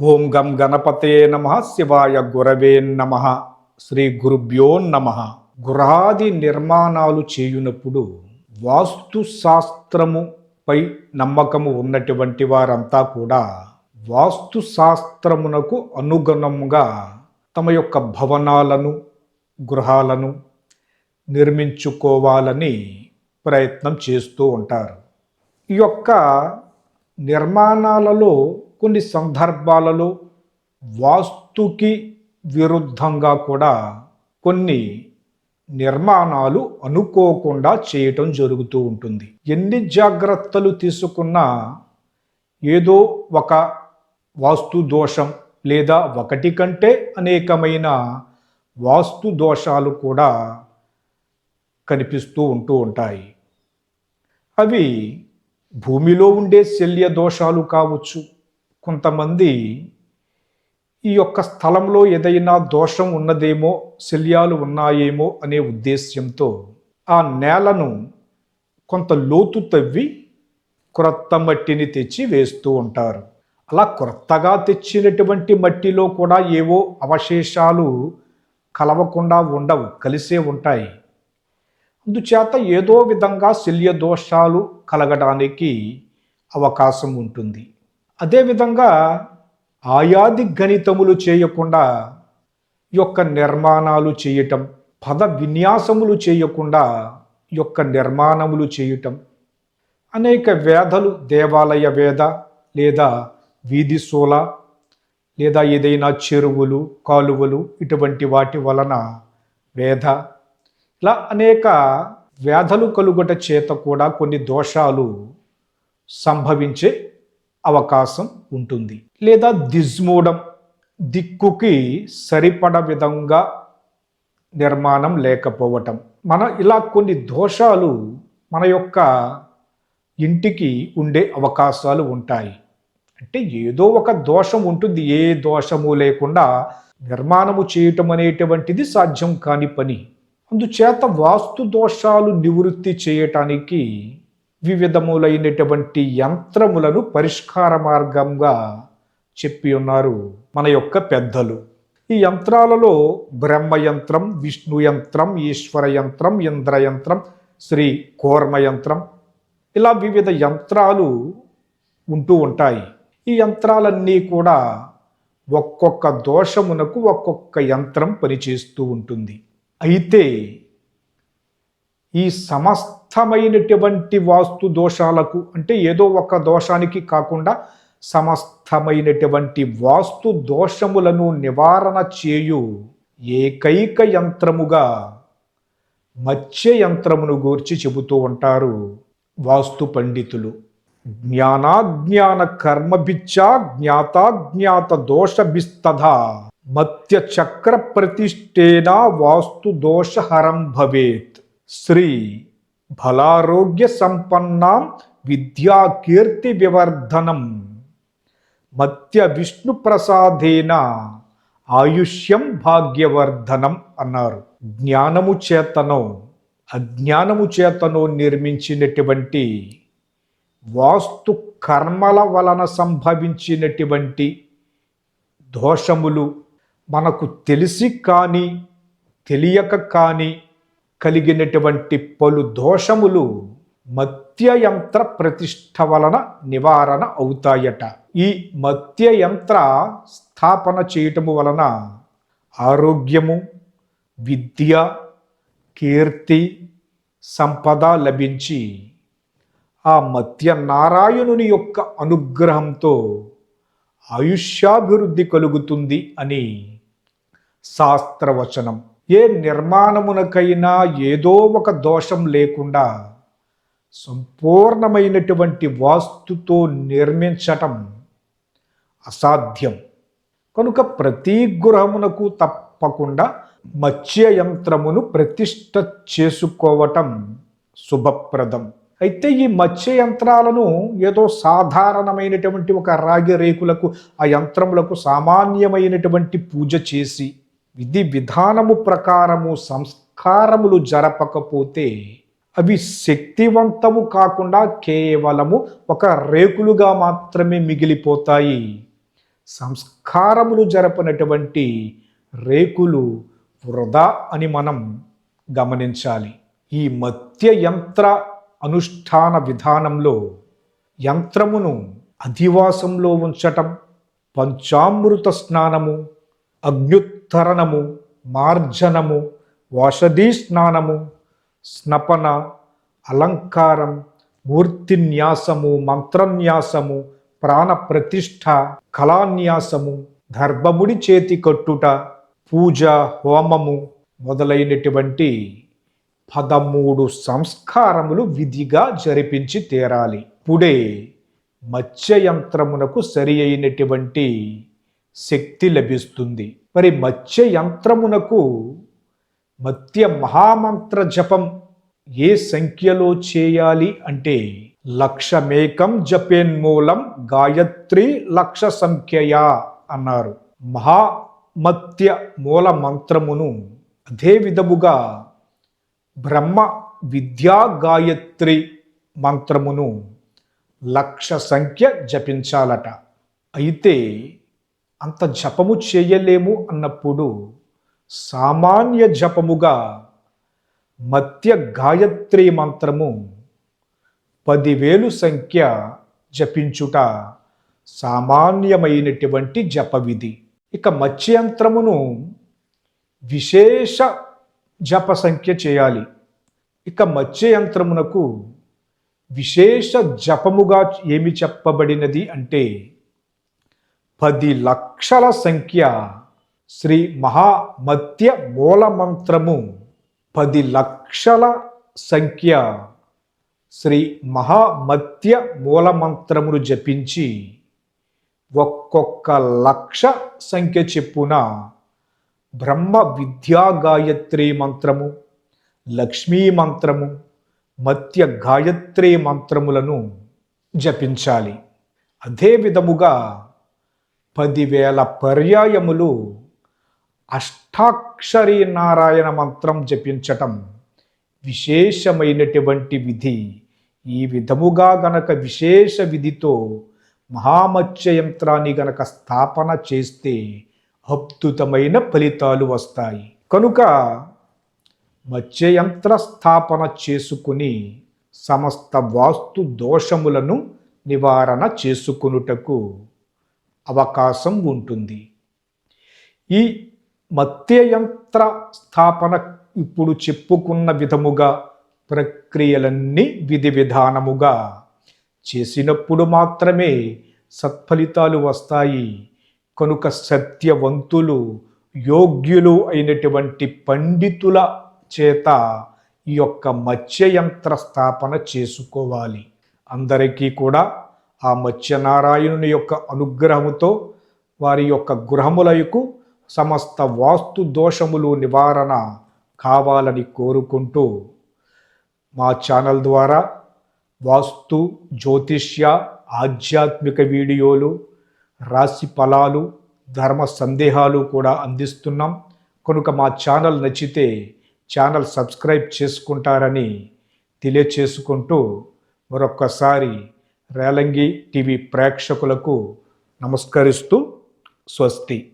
ఓం గం గణపతే నమ శివాయ గురవే నమ. శ్రీ గురుభ్యో నమ. గృహాది నిర్మాణాలు చేయునప్పుడు వాస్తు శాస్త్రముపై నమ్మకము ఉన్నటువంటి వారంతా కూడా వాస్తు శాస్త్రమునకు అనుగుణంగా తమ యొక్క భవనాలను గృహాలను నిర్మించుకోవాలని ప్రయత్నం చేస్తూ ఉంటారు. ఈ యొక్క నిర్మాణాలలో కొన్ని సందర్భాలలో వాస్తుకి విరుద్ధంగా కూడా కొన్ని నిర్మాణాలు అనుకోకుండా చేయటం జరుగుతూ ఉంటుంది. ఎన్ని జాగ్రత్తలు తీసుకున్నా ఏదో ఒక వాస్తు దోషం లేదా ఒకటి కంటే అనేకమైన వాస్తు దోషాలు కూడా కనిపిస్తూ ఉంటూ ఉంటాయి. అవి భూమిలో ఉండే శల్య దోషాలు కావచ్చు కొంతమంది ఈ యొక్క స్థలంలో ఏదైనా దోషం ఉన్నదేమో శల్యాలు ఉన్నాయేమో అనే ఉద్దేశ్యంతో ఆ నేలను కొంత లోతు తవ్వి క్రొత్త మట్టిని తెచ్చి వేస్తూ ఉంటారు. అలా క్రొత్తగా తెచ్చినటువంటి మట్టిలో కూడా ఏవో అవశేషాలు కలవకుండా ఉండవు కలిసే ఉంటాయి. అందుచేత ఏదో విధంగా శల్య దోషాలు కలగడానికి అవకాశం ఉంటుంది. అదేవిధంగా ఆయాది గణితములు చేయకుండా యొక్క నిర్మాణాలు చేయటం పద విన్యాసములు చేయకుండా యొక్క నిర్మాణములు చేయటం. అనేక వేదలు దేవాలయ వేద లేదా వీధి శూల లేదా ఏదైనా చెరువులు కాలువలు ఇటువంటి వాటి వలన వేద. ఇలా అనేక వ్యాధులు కలుగుట చేత కూడా కొన్ని దోషాలు సంభవించే అవకాశం ఉంటుంది. లేదా దిజ్మూడం దిక్కుకి సరిపడ విధంగా నిర్మాణం లేకపోవటం. మన ఇలా కొన్ని దోషాలు మన యొక్క ఇంటికి ఉండే అవకాశాలు ఉంటాయి. అంటే ఏదో ఒక దోషం ఉంటుంది. ఏ దోషము లేకుండా నిర్మాణము చేయటం అనేటువంటిది సాధ్యం కాని పని. అందుచేత వాస్తు దోషాలు నివృత్తి చేయటానికి వివిధములైనటువంటి యంత్రములను పరిష్కార మార్గంగా చెప్పి ఉన్నారు మన యొక్క పెద్దలు. ఈ యంత్రాలలో బ్రహ్మ యంత్రం విష్ణు యంత్రం ఈశ్వర యంత్రం ఇంద్ర యంత్రం శ్రీ కోర్మ యంత్రం ఇలా వివిధ యంత్రాలు ఉంటూ ఉంటాయి. ఈ యంత్రాలన్నీ కూడా ఒక్కొక్క దోషమునకు ఒక్కొక్క యంత్రం పనిచేస్తూ ఉంటుంది. అయితే ఈ సమస్తమైనటువంటి వాస్తు దోషాలకు అంటే ఏదో ఒక దోషానికి కాకుండా సమస్తమైనటువంటి వాస్తు దోషములను నివారణ చేయు ఏకైక యంత్రముగా మత్స్య యంత్రమును గూర్చి చెబుతూ ఉంటారు వాస్తు పండితులు. జ్ఞానాజ్ఞాన కర్మభిచ్చా జ్ఞాతాజ్ఞాత దోషభిస్తథ మత్య చక్ర ప్రతిష్టేనా వాస్తు దోషహరం భవేత్. శ్రీ బలారోగ్య సంపన్నాం విద్యా కీర్తి వివర్ధనం. మత్య విష్ణు ప్రసాదేన ఆయుష్యం భాగ్యవర్ధనం అన్నారు. జ్ఞానము చేతనో అజ్ఞానము చేతనో నిర్మించినటువంటి వాస్తు కర్మల వలన సంభవించినటువంటి దోషములు మనకు తెలిసి కానీ తెలియక కానీ కలిగినటువంటి పలు దోషములు మత్యయంత్ర ప్రతిష్ట వలన నివారణ అవుతాయట. ఈ మత్యయంత్ర స్థాపన చేయటము వలన ఆరోగ్యము విద్య కీర్తి సంపద లభించి ఆ మత్య నారాయణుని యొక్క అనుగ్రహంతో ఆయుష్యాభివృద్ధి కలుగుతుంది అని శాస్త్రవచనం. ఏ నిర్మాణమునకైనా ఏదో ఒక దోషం లేకుండా సంపూర్ణమైనటువంటి వాస్తుతో నిర్మించటం అసాధ్యం. కనుక ప్రతి గృహమునకు తప్పకుండా మత్స్య యంత్రమును ప్రతిష్ట చేసుకోవటం శుభప్రదం. అయితే ఈ మత్స్య యంత్రాలను ఏదో సాధారణమైనటువంటి ఒక రాగి రేకులకు ఆ యంత్రములకు సామాన్యమైనటువంటి పూజ చేసి విధి విధానము ప్రకారము సంస్కారములు జరపకపోతే అవి శక్తివంతము కాకుండా కేవలము ఒక రేకులుగా మాత్రమే మిగిలిపోతాయి. సంస్కారములు జరపనటువంటి రేకులు వృధా అని మనం గమనించాలి. ఈ మత్య యంత్ర అనుష్ఠాన విధానంలో యంత్రమును అధివాసంలో ఉంచటం పంచామృత స్నానము అగ్నుత్ ఉత్తరణము మార్జనము వాషధీ స్నానము స్నపన అలంకారం మూర్తిన్యాసము మంత్రన్యాసము ప్రాణప్రతిష్ఠ కళాన్యాసము దర్భముడి చేతి కట్టుట పూజ హోమము మొదలైనటువంటి పదమూడు సంస్కారములు విధిగా జరిపించి తీరాలి. ఇప్పుడే మత్స్యయంత్రమునకు సరి అయినటువంటి శక్తి లభిస్తుంది. మరి మత్స్యయంత్రమునకు మత్య మహామంత్ర జపం ఏ సంఖ్యలో చేయాలి అంటే లక్షమేకం జపేన్మూలం గాయత్రి లక్ష సంఖ్యయా అన్నారు. మహామత్య మూల మంత్రమును అదే విధముగా బ్రహ్మ విద్యా గాయత్రి మంత్రమును లక్ష సంఖ్య జపించాలట. అయితే అంత జపము చేయలేము అన్నప్పుడు సామాన్య జపముగా మధ్య గాయత్రి మంత్రము పదివేలు సంఖ్య జపించుట సామాన్యమైనటువంటి జప విధి ఇక మత్స్యంత్రమును విశేష జప సంఖ్య చేయాలి. ఇక మత్స్యయంత్రమునకు విశేష జపముగా ఏమి చెప్పబడినది అంటే పది లక్షల సంఖ్య శ్రీ మహామత్య మూలమంత్రము పది లక్షల సంఖ్య శ్రీ మహామత్య మూలమంత్రమును జపించి ఒక్కొక్క లక్ష సంఖ్య చెప్పున బ్రహ్మ విద్యా గాయత్రి మంత్రము లక్ష్మీ మంత్రము మత్య గాయత్రి మంత్రములను జపించాలి. అదే విధముగా పదివేల పర్యాయములు అష్టాక్షరి నారాయణ మంత్రం జపించటం విశేషమైనటువంటి విధి. ఈ విధముగా గనక విశేష విధితో మహామత్స్య యంత్రాన్ని గనక స్థాపన చేస్తే అద్భుతమైన ఫలితాలు వస్తాయి. కనుక మత్స్యయంత్ర స్థాపన చేసుకుని సమస్త వాస్తు దోషములను నివారణ చేసుకునుటకు అవకాశం ఉంటుంది. ఈ మత్స్యయంత్ర స్థాపన ఇప్పుడు చెప్పుకున్న విధముగా ప్రక్రియలన్నీ విధి విధానముగా చేసినప్పుడు మాత్రమే సత్ఫలితాలు వస్తాయి. కనుక సత్యవంతులు యోగ్యులు అయినటువంటి పండితుల చేత ఈ యొక్క మత్స్యయంత్ర స్థాపన చేసుకోవాలి. అందరికీ కూడా ఆ మత్స్యనారాయణుని యొక్క అనుగ్రహముతో వారి యొక్క గృహములకు సమస్త వాస్తు దోషములు నివారణ కావాలని కోరుకుంటూ మా ఛానల్ ద్వారా వాస్తు జ్యోతిష్య ఆధ్యాత్మిక వీడియోలు రాశి ఫలాలు ధర్మ సందేహాలు కూడా అందిస్తున్నాం. కనుక మా ఛానల్ నచ్చితే ఛానల్ సబ్స్క్రైబ్ చేసుకుంటారని తెలియచేసుకుంటూ మరొక్కసారి రేలంగి టీవీ ప్రేక్షకులకు నమస్కరిస్తూ స్వస్తి.